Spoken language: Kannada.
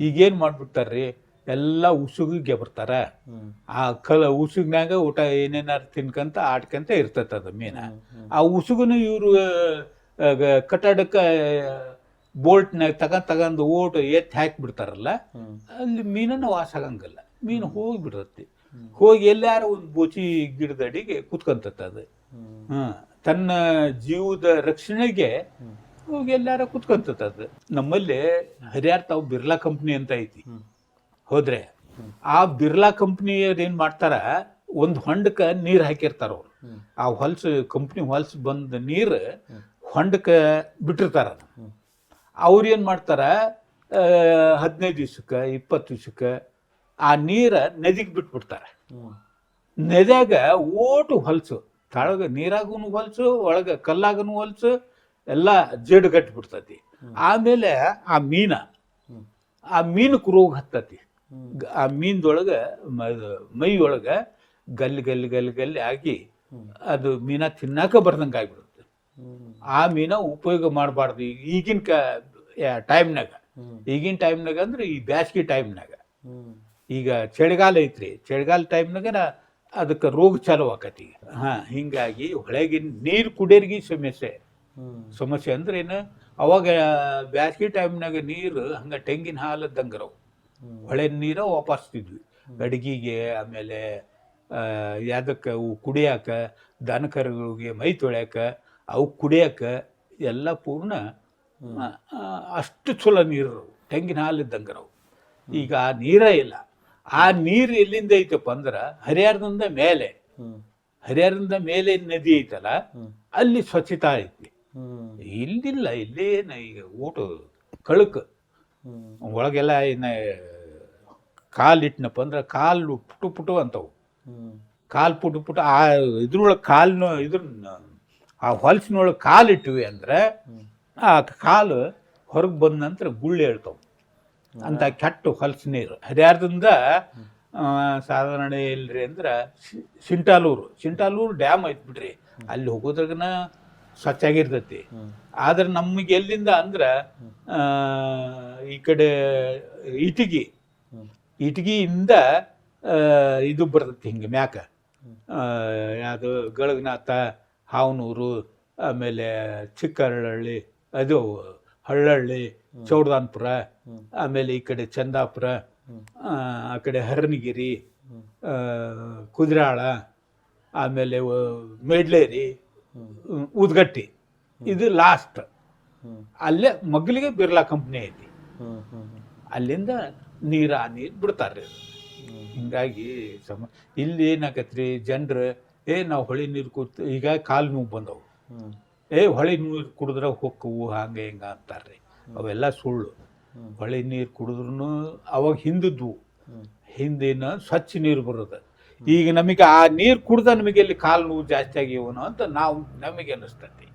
ಈಗೇನ್ ಮಾಡ್ಬಿಡ್ತಾರ್ರಿ? ಎಲ್ಲ ಉಸುಗಿಗೆ ಬರ್ತಾರ. ಆ ಕಲ ಉಸುಗ್ನಾಗ ಊಟ ಏನೇನಾರು ತಿನ್ಕಂತ ಆಡ್ಕಂತ ಇರ್ತೈತೆ ಅದು ಮೀನ. ಆ ಉಸುಗುನು ಇವರು ಕಟ್ಟಡಕ್ಕೆ ಬೋಲ್ಟ್ನಾಗ ತಗೊಂಡ್ ತಗೊಂಡು ಓಟ್ ಎತ್ತಿ ಹಾಕಿ ಬಿಡ್ತಾರಲ್ಲ ಅಲ್ಲಿ ಮೀನನ್ನು ವಾಸ ಆಗಂಗಿಲ್ಲ. ಮೀನು ಹೋಗಿಬಿಡ್ತತಿ. ಹೋಗಿ ಎಲ್ಲಾರು ಒಂದು ಬೋಚಿ ಗಿಡದಡಿಗೆ ಕುತ್ಕೊಂತತ್ತ ಅದು. ಹ್ಮ್. ತನ್ನ ಜೀವದ ರಕ್ಷಣೆಗೆ ಹೋಗಿ ಎಲ್ಲಾರ ಕುತ್ಕೊಂತದ ಅದು ನಮ್ಮಲ್ಲಿ ಹರಿಯಾರ್ ತಾವು ಬಿರ್ಲಾ ಕಂಪ್ನಿ ಅಂತ ಐತಿ. ಹೋದ್ರೆ ಆ ಬಿರ್ಲಾ ಕಂಪ್ನಿಯವ್ರು ಏನ್ ಮಾಡ್ತಾರ ಒಂದ್ ಹೊಂಡಕ್ಕೆ ನೀರ್ ಹಾಕಿರ್ತಾರ ಅವ್ರು. ಆ ಹೊಲ್ಸು ಕಂಪ್ನಿ ಹೊಲ್ಸ್ ಬಂದ ನೀರ್ ಹೊಂಡಕ್ಕ ಬಿಟ್ಟಿರ್ತಾರ ಅವ್ರು. ಏನ್ ಮಾಡ್ತಾರ ಹದಿನೈದು ದಿವ್ಸಕ್ಕ ಇಪ್ಪತ್ತು ದಿವ್ಸಕ್ಕ ಆ ನೀರ ನದಿಗೆ ಬಿಟ್ಬಿಡ್ತಾರ. ನದ್ಯಾಗ ಓಟು ಹೊಲ್ಸು. ತಳಗ ನೀರಾಗೂನು ಹೊಲ್ಸು ಒಳಗ ಕಲ್ಲಾಗನು ಹೊಲ್ಸು ಎಲ್ಲ ಜೇಡು ಕಟ್ಟಿಬಿಡ್ತತಿ ಆಮೇಲೆ ಆ ಮೀನ, ಆ ಮೀನಕ್ಕೆ ರೋಗ ಹತ್ತತಿ. ಆ ಮೀನ್ದೊಳಗೆ ಮ- ಒಳಗ ಗಲ್ಲಿ ಗಲ್ಲಿ ಗಲ್ಲಿ ಗಲ್ಲಿ ಆಗಿ ಅದು ಮೀನ ತಿನ್ನಾಕ ಬರ್ದಂಗೆ ಆಗ್ಬಿಡುತ್ತೆ. ಆ ಮೀನ ಉಪಯೋಗ ಮಾಡಬಾರ್ದು ಈಗಿನ ಕ ಟೈಮ್ನಾಗ. ಈಗಿನ ಟೈಮ್ನಾಗ ಅಂದ್ರೆ ಈ ಬ್ಯಾಸ್ಗೆ ಟೈಮ್ನಾಗ. ಈಗ ಚಳಿಗಾಲ ಐತ್ರಿ. ಚಳಿಗಾಲ ಟೈಮ್ನಾಗ ಅದಕ್ಕೆ ರೋಗ ಚಾಲು ಆಕತಿ. ಹಾ, ಹಿಂಗಾಗಿ ಹೊಳೆಗಿನ ನೀರು ಕುಡಿಯೋರಿಗೆ ಸಮಸ್ಯೆ. ಸಮಸ್ಯೆ ಅಂದ್ರೆ ಏನು? ಅವಾಗ ಬ್ಯಾಸ್ಗಿ ಟೈಮ್ನಾಗ ನೀರು ಹಂಗ ತೆಂಗಿನ ಹಾಲದ್ದಂಗರವು ಹೊಳೆ ನೀರ ವಾಪಸ್ತಿದ್ವಿ ಅಡಿಗೆಗೆ ಆಮೇಲೆ ಆ, ಯಾದಕ್ಕೆ ಅವು ಕುಡಿಯಾಕ ದನ ಕರುಗಳಿಗೆ ಮೈ ತೊಳ್ಯಾಕ ಅವು ಕುಡಿಯಾಕ ಎಲ್ಲ ಪೂರ್ಣ ಅಷ್ಟು ಚಲೋ ನೀರು ತೆಂಗಿನ ಹಾಲು ಇದ್ದಂಗ್ರವು ಈಗ ಆ ನೀರ ಇಲ್ಲ. ಆ ನೀರು ಎಲ್ಲಿಂದ ಐತಪ್ಪ ಅಂದ್ರ ಹರಿಹರದಿಂದ ಮೇಲೆ. ಹರಿಹರದಿಂದ ಮೇಲೆ ನದಿ ಐತಲ್ಲ ಅಲ್ಲಿ ಸ್ವಚ್ಛತಾ ಐತಿ. ಇಲ್ಲಿಲ್ಲ ಇಲ್ಲೇನ ಈಗ ಊಟ ಕಳಕ್. ಒಳಗೆಲ್ಲ ಇನ್ನ ಕಾಲ್ ಇಟ್ನಪ್ಪ ಅಂದ್ರೆ ಕಾಲು ಪುಟು ಪುಟು ಅಂತವು. ಕಾಲು ಪುಟು ಪುಟು ಆ ಇದ್ರೊಳಗೆ ಕಾಲ್ನ ಇದ್ರ ಆ ಹೊಲಸಿನೊಳಗೆ ಕಾಲಿಟ್ಟಿವಿ ಅಂದ್ರೆ ಆ ಕಾಲು ಹೊರಗೆ ಬಂದ ನಂತರ ಗುಳ್ಳೆ ಹೇಳ್ತವು ಅಂತ ಕೆಟ್ಟ ಹೊಲಸು ನೀರು. ಹರಿಹರದಿಂದ ಆ, ಸಾಧಾರಣ ಇಲ್ರಿ ಅಂದ್ರೆ ಸಿಂಟಾಲೂರು ಸಿಂಟಾಲೂರು ಡ್ಯಾಮ್ ಐತ್ ಬಿಡ್ರಿ ಅಲ್ಲಿ ಹೋಗೋದ್ರಾಗನ ಸ್ವಚ್ಛ ಆಗಿರ್ತೈತಿ ಆದ್ರೆ ನಮಗೆ ಎಲ್ಲಿಂದ ಅಂದ್ರ ಈ ಕಡೆ ಇಟಗಿ, ಇಟಗಿಯಿಂದ ಇದು ಬರ್ತೈತಿ ಹಿಂಗೆ ಮ್ಯಾಕ. ಯಾವುದು ಗಳಗನಾಥ, ಹಾವನೂರು, ಆಮೇಲೆ ಚಿಕ್ಕಹಳ್ಳಿ ಅದು ಹಳ್ಳಹಳ್ಳಿ ಚೌಡದಾನ್ಪುರ, ಆಮೇಲೆ ಈ ಕಡೆ ಚಂದಾಪುರ, ಆ ಕಡೆ ಹರನಗಿರಿ ಕುದ್ರಾಳ, ಆಮೇಲೆ ಮೇಡ್ಲೇರಿ ಉದ್ಗಟ್ಟಿ. ಇದು ಲಾಸ್ಟ್ ಅಲ್ಲೇ ಮಗ್ಲಿಗೆ ಬಿರ್ಲಾ ಕಂಪ್ನಿ ಐತಿ. ಅಲ್ಲಿಂದ ನೀರ ಆ ನೀರು ಬಿಡ್ತಾರೆ ಹಿಂಗಾಗಿ ಸಮ ಇಲ್ಲಿ ಏನಾಗತ್ರಿ ಜನರು ಏ ನಾವು ಹೊಳೆ ನೀರು ಕುಡ್ತ ಈಗ ಕಾಲು ನೋವು ಬಂದವು. ಏ ಹೊಳೆ ನೀರು ಕುಡಿದ್ರೆ ಹೊಕ್ಕವು ಹಂಗೆ ಹಿಂಗ ಅಂತಾರ್ರಿ. ಅವೆಲ್ಲ ಸುಳ್ಳು. ಹೊಳೆ ನೀರು ಕುಡಿದ್ರು ಅವಾಗ ಹಿಂದಿದ್ವು. ಹಿಂದಿನ ಸ್ವಚ್ಛ ನೀರು ಬರೋದು. ಈಗ ನಮಗೆ ಆ ನೀರು ಕುಡ್ದ ನಮಗೆ ಇಲ್ಲಿ ಕಾಲು ನೋವು ಜಾಸ್ತಿ ಆಗಿವನು ಅಂತ ನಾವು ನಮಗೆ ಅನಿಸ್ತತಿ